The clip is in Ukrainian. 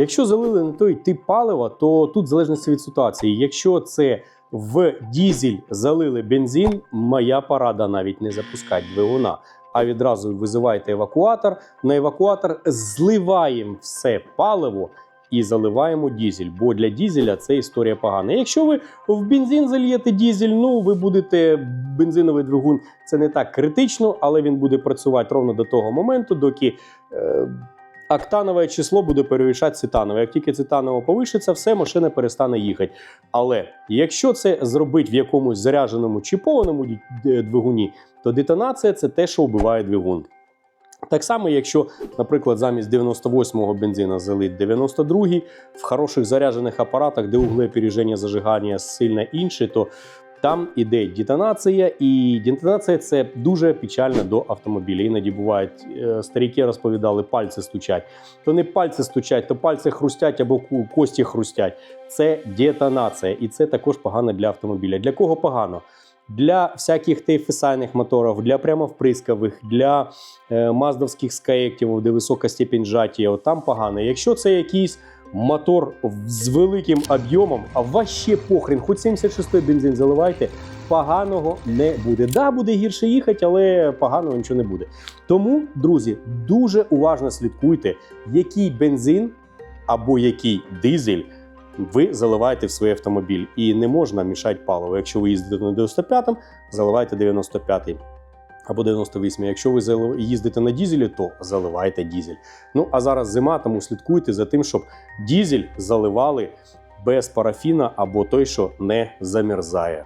Якщо залили не той тип палива, то тут в залежності від ситуації. Якщо це в дізель залили бензин, моя порада навіть не запускати двигуна, а відразу визивайте евакуатор. На евакуатор зливаємо все паливо і заливаємо дізель. Бо для дізеля це історія погана. Якщо ви в бензин зальєте дізель, ну ви будете бензиновий двигун. Це не так критично, але він буде працювати ровно до того моменту, доки. Е, Октанове число буде перевищати цитанове. Як тільки цитаново повишиться, все машина перестане їхати. Але якщо це зробити в якомусь зарядженому чіпованому двигуні, то детонація це те, що вбиває двигун. Так само, якщо, наприклад, замість 98-го бензина залить 92-й, в хороших заряджених апаратах, де угли зажигання сильно інші, то там іде детонація, і детонація це дуже печально до автомобіля. Іноді бувають е, старіки розповідали, пальці стучать. То не пальці стучать, то пальці хрустять або кості хрустять. Це детонація, і це також погано для автомобіля. Для кого погано? Для всяких TFSI моторів, для прямовприскових, для е, маздовських скаєктів, де висока степінь жаття, от там погано. Якщо це якийсь мотор з великим об'ємом, а вообще похрен, хоч 76-й бензин заливайте, поганого не буде. Да, буде гірше їхати, але поганого нічого не буде. Тому, друзі, дуже уважно слідкуйте, який бензин або який дизель ви заливаєте в свій автомобіль. І не можна мішати паливо. Якщо ви їздите на 95-м, заливайте 95-й. Або 98. Якщо ви їздите на дізелі, то заливайте дізель. Ну а зараз зима, тому слідкуйте за тим, щоб дізель заливали без парафіна або той, що не замерзає.